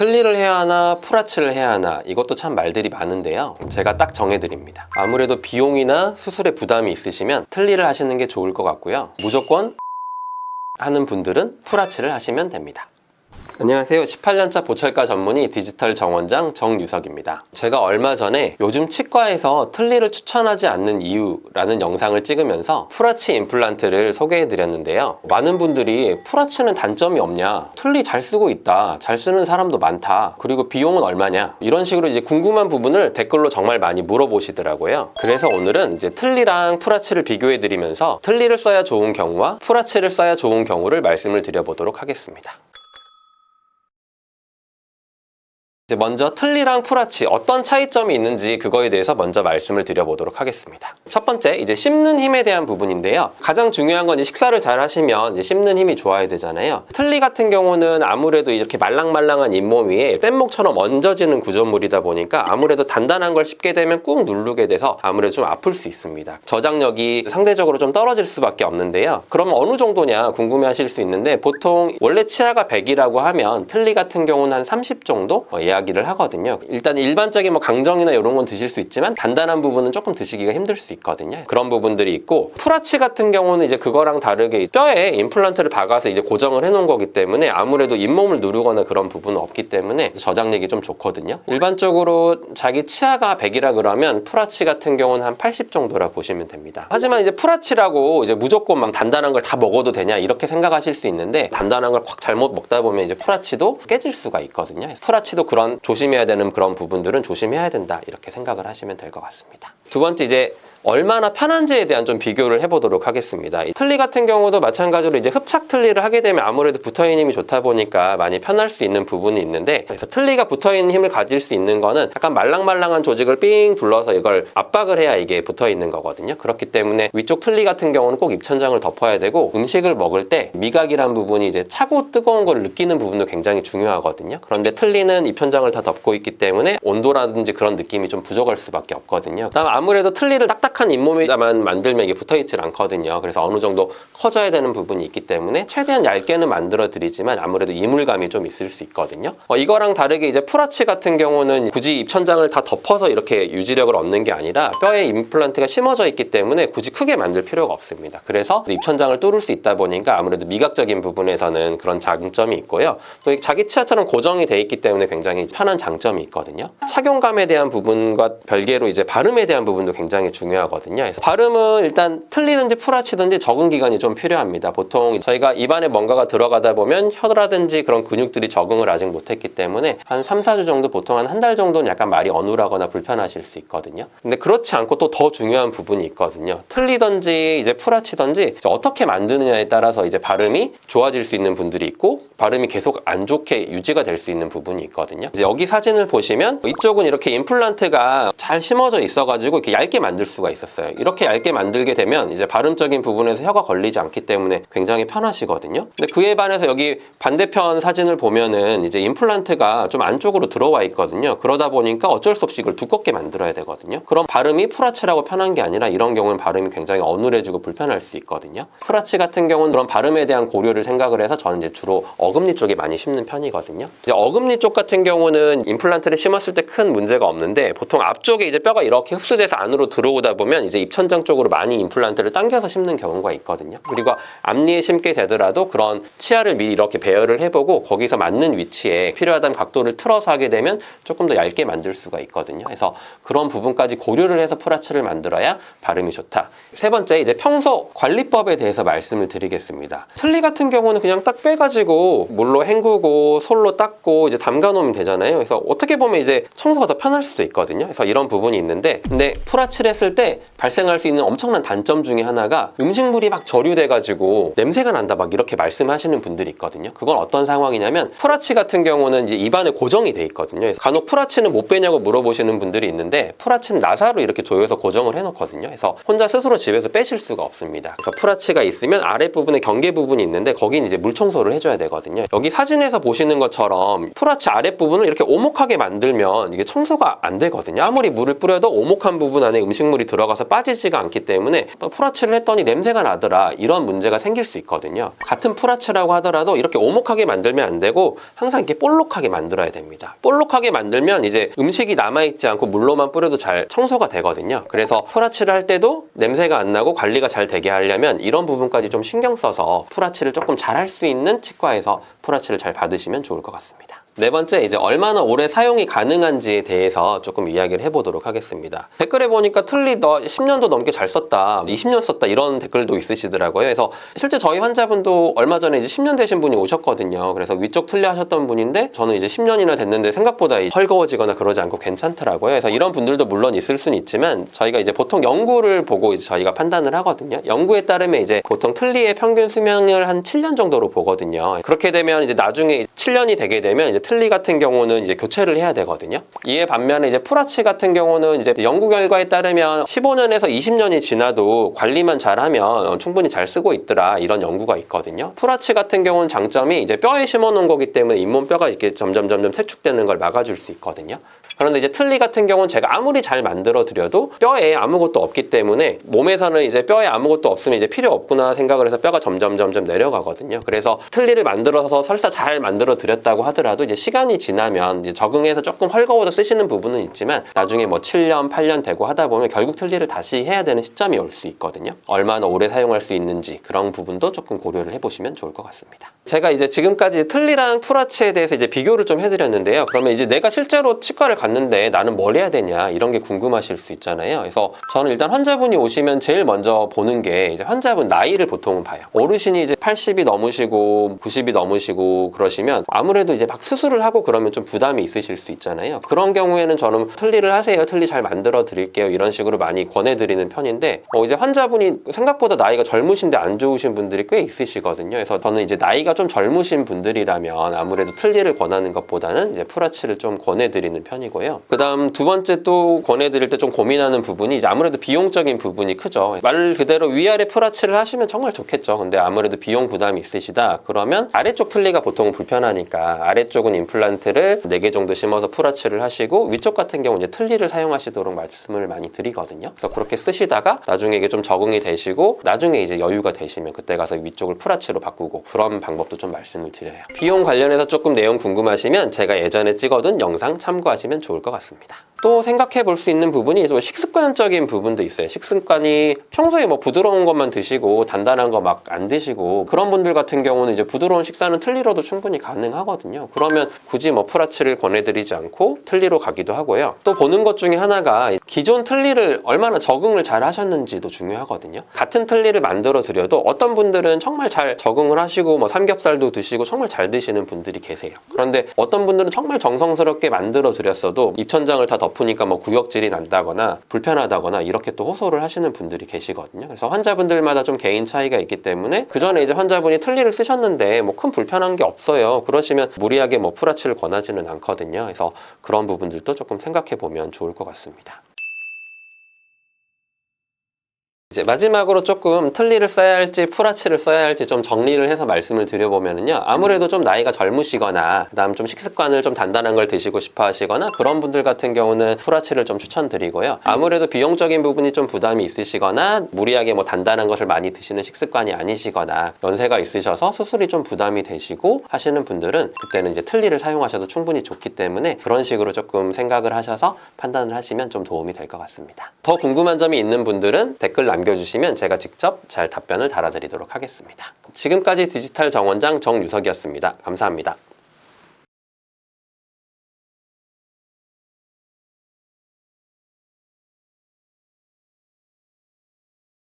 틀니를 해야 하나 풀아치를 해야 하나 이것도 참 말들이 많은데요. 제가 딱 정해드립니다. 아무래도 비용이나 수술에 부담이 있으시면 틀니를 하시는 게 좋을 것 같고요. 무조건 하는 분들은 풀아치를 하시면 됩니다. 안녕하세요. 18년차 보철과 전문의 디지털 정원장 정유석입니다. 제가 얼마 전에 요즘 치과에서 틀니를 추천하지 않는 이유라는 영상을 찍으면서 풀아치 임플란트를 소개해 드렸는데요. 많은 분들이 풀아치는 단점이 없냐? 틀니 잘 쓰고 있다. 잘 쓰는 사람도 많다. 그리고 비용은 얼마냐? 이런 식으로 이제 궁금한 부분을 댓글로 정말 많이 물어보시더라고요. 그래서 오늘은 이제 틀니랑 풀아치를 비교해 드리면서 틀니를 써야 좋은 경우와 풀아치를 써야 좋은 경우를 말씀을 드려보도록 하겠습니다. 이제 먼저 틀니랑 풀아치 어떤 차이점이 있는지 그거에 대해서 먼저 말씀을 드려보도록 하겠습니다. 첫 번째 이제 씹는 힘에 대한 부분인데요. 가장 중요한 건 이제 식사를 잘 하시면 이제 씹는 힘이 좋아야 되잖아요. 틀니 같은 경우는 아무래도 이렇게 말랑말랑한 잇몸 위에 뗏목처럼 얹어지는 구조물이다 보니까 아무래도 단단한 걸 씹게 되면 꾹 누르게 돼서 아무래도 좀 아플 수 있습니다. 저장력이 상대적으로 좀 떨어질 수밖에 없는데요. 그럼 어느 정도냐 궁금해하실 수 있는데 보통 원래 치아가 100이라고 하면 틀니 같은 경우는 한 30 정도 어, 이야기를 하거든요. 일단 일반적인 뭐 강정이나 이런 건 드실 수 있지만 단단한 부분은 조금 드시기가 힘들 수 있거든요. 그런 부분들이 있고 풀아치 같은 경우는 이제 그거랑 다르게 뼈에 임플란트를 박아서 이제 고정을 해놓은 거기 때문에 아무래도 잇몸을 누르거나 그런 부분은 없기 때문에 저장력이 좀 좋거든요. 일반적으로 자기 치아가 100이라 그러면 풀아치 같은 경우는 한 80 정도라 보시면 됩니다. 하지만 이제 풀아치라고 이제 무조건 막 단단한 걸 다 먹어도 되냐 이렇게 생각하실 수 있는데 단단한 걸 확 잘못 먹다 보면 이제 풀아치도 깨질 수가 있거든요. 풀아치도 그런 조심해야 되는 그런 부분들은 조심해야 된다 이렇게 생각을 하시면 될 것 같습니다. 두 번째 이제 얼마나 편한지에 대한 좀 비교를 해보도록 하겠습니다. 이 틀니 같은 경우도 마찬가지로 이제 흡착 틀니를 하게 되면 아무래도 붙어있는 힘이 좋다 보니까 많이 편할 수 있는 부분이 있는데 그래서 틀니가 붙어있는 힘을 가질 수 있는 거는 약간 말랑말랑한 조직을 삥 둘러서 이걸 압박을 해야 이게 붙어있는 거거든요. 그렇기 때문에 위쪽 틀니 같은 경우는 꼭 입천장을 덮어야 되고 음식을 먹을 때 미각이란 부분이 이제 차고 뜨거운 걸 느끼는 부분도 굉장히 중요하거든요. 그런데 틀니는 입천장을 다 덮고 있기 때문에 온도라든지 그런 느낌이 좀 부족할 수밖에 없거든요. 그다음 아무래도 틀니를 딱딱 한 잇몸에다만 만들면 이게 붙어있질 않거든요. 그래서 어느 정도 커져야 되는 부분이 있기 때문에 최대한 얇게는 만들어 드리지만 아무래도 이물감이 좀 있을 수 있거든요. 어, 이거랑 다르게 이제 풀아치 같은 경우는 굳이 입천장을 다 덮어서 이렇게 유지력을 얻는 게 아니라 뼈에 임플란트가 심어져 있기 때문에 굳이 크게 만들 필요가 없습니다. 그래서 입천장을 뚫을 수 있다 보니까 아무래도 미각적인 부분에서는 그런 장점이 있고요. 또 자기 치아처럼 고정이 돼 있기 때문에 굉장히 편한 장점이 있거든요. 착용감에 대한 부분과 별개로 이제 발음에 대한 부분도 굉장히 중요 하거든요. 그래서 발음은 일단 틀리든지 풀아치든지 적응 기간이 좀 필요합니다. 보통 저희가 입안에 뭔가가 들어가다 보면 혀라든지 그런 근육들이 적응을 아직 못했기 때문에 한 3, 4주 정도 보통 한 한 달 정도는 약간 말이 어눌하거나 불편하실 수 있거든요. 근데 그렇지 않고 또 더 중요한 부분이 있거든요. 틀리든지 이제 풀아치든지 이제 어떻게 만드느냐에 따라서 이제 발음이 좋아질 수 있는 분들이 있고 발음이 계속 안 좋게 유지가 될 수 있는 부분이 있거든요. 여기 사진을 보시면 이쪽은 이렇게 임플란트가 잘 심어져 있어가지고 이렇게 얇게 만들 수가 있었어요. 이렇게 얇게 만들게 되면 이제 발음적인 부분에서 혀가 걸리지 않기 때문에 굉장히 편하시거든요. 근데 그에 반해서 여기 반대편 사진을 보면은 이제 임플란트가 좀 안쪽으로 들어와 있거든요. 그러다 보니까 어쩔 수 없이 이걸 두껍게 만들어야 되거든요. 그럼 발음이 풀아치라고 편한 게 아니라 이런 경우는 발음이 굉장히 어눌해지고 불편할 수 있거든요. 풀아치 같은 경우는 그런 발음에 대한 고려를 생각을 해서 저는 이제 주로 어금니 쪽에 많이 심는 편이거든요. 이제 어금니 쪽 같은 경우는 임플란트를 심었을 때 큰 문제가 없는데 보통 앞쪽에 이제 뼈가 이렇게 흡수돼서 안으로 들어오다 보면 이제 입천장 쪽으로 많이 임플란트를 당겨서 심는 경우가 있거든요. 그리고 앞니에 심게 되더라도 그런 치아를 미리 이렇게 배열을 해보고 거기서 맞는 위치에 필요하다는 각도를 틀어서 하게 되면 조금 더 얇게 만들 수가 있거든요. 그래서 그런 부분까지 고려를 해서 풀아치를 만들어야 발음이 좋다. 세 번째 이제 평소 관리법에 대해서 말씀을 드리겠습니다. 틀니 같은 경우는 그냥 딱 빼가지고 물로 헹구고 솔로 닦고 이제 담가 놓으면 되잖아요. 그래서 어떻게 보면 이제 청소가 더 편할 수도 있거든요. 그래서 이런 부분이 있는데 근데 풀아치를 했을 때 발생할 수 있는 엄청난 단점 중에 하나가 음식물이 막 절유돼가지고 냄새가 난다 막 이렇게 말씀하시는 분들이 있거든요. 그건 어떤 상황이냐면 풀아치 같은 경우는 이제 입안에 고정이 돼 있거든요. 간혹 풀아치는 못 빼냐고 물어보시는 분들이 있는데 풀아치는 나사로 이렇게 조여서 고정을 해놓거든요. 그래서 혼자 스스로 집에서 빼실 수가 없습니다. 그래서 풀아치가 있으면 아랫부분에 경계 부분이 있는데 거긴 이제 물 청소를 해줘야 되거든요. 여기 사진에서 보시는 것처럼 풀아치 아랫부분을 이렇게 오목하게 만들면 이게 청소가 안 되거든요. 아무리 물을 뿌려도 오목한 부분 안에 음식물이 들어 들어가서 빠지지가 않기 때문에 또 풀아치를 했더니 냄새가 나더라 이런 문제가 생길 수 있거든요. 같은 풀아치라고 하더라도 이렇게 오목하게 만들면 안 되고 항상 이렇게 볼록하게 만들어야 됩니다. 볼록하게 만들면 이제 음식이 남아있지 않고 물로만 뿌려도 잘 청소가 되거든요. 그래서 풀아치를 할 때도 냄새가 안 나고 관리가 잘 되게 하려면 이런 부분까지 좀 신경 써서 풀아치를 조금 잘 할 수 있는 치과에서 풀아치를 잘 받으시면 좋을 것 같습니다. 네 번째 이제 얼마나 오래 사용이 가능한지에 대해서 조금 이야기를 해보도록 하겠습니다. 댓글에 보니까 틀리 너 10년도 넘게 잘 썼다, 20년 썼다 이런 댓글도 있으시더라고요. 그래서 실제 저희 환자분도 얼마 전에 이제 10년 되신 분이 오셨거든요. 그래서 위쪽 틀리 하셨던 분인데 저는 이제 10년이나 됐는데 생각보다 이 헐거워지거나 그러지 않고 괜찮더라고요. 그래서 이런 분들도 물론 있을 수는 있지만 저희가 이제 보통 연구를 보고 이제 저희가 판단을 하거든요. 연구에 따르면 이제 보통 틀리의 평균 수명을 한 7년 정도로 보거든요. 그렇게 되면 이제 나중에 7년이 되게 되면 이제 틀리 같은 경우는 이제 교체를 해야 되거든요. 이에 반면에 이제 프라치 같은 경우는 이제 연구 결과에 따르면 15년에서 20년이 지나도 관리만 잘하면 충분히 잘 쓰고 있더라 이런 연구가 있거든요. 프라치 같은 경우는 장점이 이제 뼈에 심어 놓은 거기 때문에 잇몸 뼈가 이렇게 점점 점점 세축되는 걸 막아줄 수 있거든요. 그런데 이제 틀니 같은 경우는 제가 아무리 잘 만들어 드려도 뼈에 아무것도 없기 때문에 몸에서는 이제 뼈에 아무것도 없으면 이제 필요 없구나 생각을 해서 뼈가 점점 점점 내려가거든요. 그래서 틀니를 만들어서 설사 잘 만들어 드렸다고 하더라도 이제 시간이 지나면 이제 적응해서 조금 헐거워져 쓰시는 부분은 있지만 나중에 뭐 7년, 8년 되고 하다 보면 결국 틀니를 다시 해야 되는 시점이 올 수 있거든요. 얼마나 오래 사용할 수 있는지 그런 부분도 조금 고려를 해보시면 좋을 것 같습니다. 제가 이제 지금까지 틀니랑 풀아치에 대해서 이제 비교를 좀 해드렸는데요. 그러면 이제 내가 실제로 치과를 갔는데 나는 뭘 해야 되냐 이런 게 궁금하실 수 있잖아요. 그래서 저는 일단 환자분이 오시면 제일 먼저 보는 게 이제 환자분 나이를 보통은 봐요. 어르신이 이제 80이 넘으시고 90이 넘으시고 그러시면 아무래도 이제 막 수술 을 하고 그러면 좀 부담이 있으실 수 있잖아요. 그런 경우에는 저는 틀니를 하세요. 틀니 잘 만들어 드릴게요. 이런 식으로 많이 권해드리는 편인데 어, 이제 환자분이 생각보다 나이가 젊으신데 안 좋으신 분들이 꽤 있으시거든요. 그래서 저는 이제 나이가 좀 젊으신 분들이라면 아무래도 틀니를 권하는 것보다는 이제 풀아치를 좀 권해드리는 편이고요. 그다음 두 번째 또 권해드릴 때 좀 고민하는 부분이 이제 아무래도 비용적인 부분이 크죠. 말 그대로 위아래 풀아치를 하시면 정말 좋겠죠. 근데 아무래도 비용 부담이 있으시다. 그러면 아래쪽 틀니가 보통 불편하니까 아래쪽은 임플란트를 4개 정도 심어서 풀아치를 하시고 위쪽 같은 경우 이제 틀니를 사용하시도록 말씀을 많이 드리거든요. 그래서 그렇게 쓰시다가 나중에 이게 좀 적응이 되시고 나중에 이제 여유가 되시면 그때 가서 위쪽을 풀아치로 바꾸고 그런 방법도 좀 말씀을 드려요. 비용 관련해서 조금 내용 궁금하시면 제가 예전에 찍어둔 영상 참고하시면 좋을 것 같습니다. 또 생각해 볼 수 있는 부분이 좀 식습관적인 부분도 있어요. 식습관이 평소에 뭐 부드러운 것만 드시고 단단한 거 막 안 드시고 그런 분들 같은 경우는 이제 부드러운 식사는 틀니로도 충분히 가능하거든요. 그러면 굳이 뭐 프라치를 권해드리지 않고 틀니로 가기도 하고요. 또 보는 것 중에 하나가 기존 틀니를 얼마나 적응을 잘 하셨는지도 중요하거든요. 같은 틀니를 만들어 드려도 어떤 분들은 정말 잘 적응을 하시고 뭐 삼겹살도 드시고 정말 잘 드시는 분들이 계세요. 그런데 어떤 분들은 정말 정성스럽게 만들어 드렸어도 입천장을 다 덮으니까 뭐 구역질이 난다거나 불편하다거나 이렇게 또 호소를 하시는 분들이 계시거든요. 그래서 환자분들마다 좀 개인 차이가 있기 때문에 그 전에 이제 환자분이 틀니를 쓰셨는데 뭐 큰 불편한 게 없어요. 그러시면 무리하게 뭐 풀아치를 권하지는 않거든요. 그래서 그런 부분들도 조금 생각해 보면 좋을 것 같습니다. 이제 마지막으로 조금 틀니를 써야 할지 풀아치를 써야 할지 좀 정리를 해서 말씀을 드려보면은요 아무래도 좀 나이가 젊으시거나 그다음 좀 식습관을 좀 단단한 걸 드시고 싶어 하시거나 그런 분들 같은 경우는 풀아치를 좀 추천드리고요. 아무래도 비용적인 부분이 좀 부담이 있으시거나 무리하게 뭐 단단한 것을 많이 드시는 식습관이 아니시거나 연세가 있으셔서 수술이 좀 부담이 되시고 하시는 분들은 그때는 이제 틀니를 사용하셔도 충분히 좋기 때문에 그런 식으로 조금 생각을 하셔서 판단을 하시면 좀 도움이 될 것 같습니다. 더 궁금한 점이 있는 분들은 댓글 남 남겨주시면 제가 직접 잘 답변을 달아드리도록 하겠습니다. 지금까지 디지털 정원장 정유석이었습니다. 감사합니다.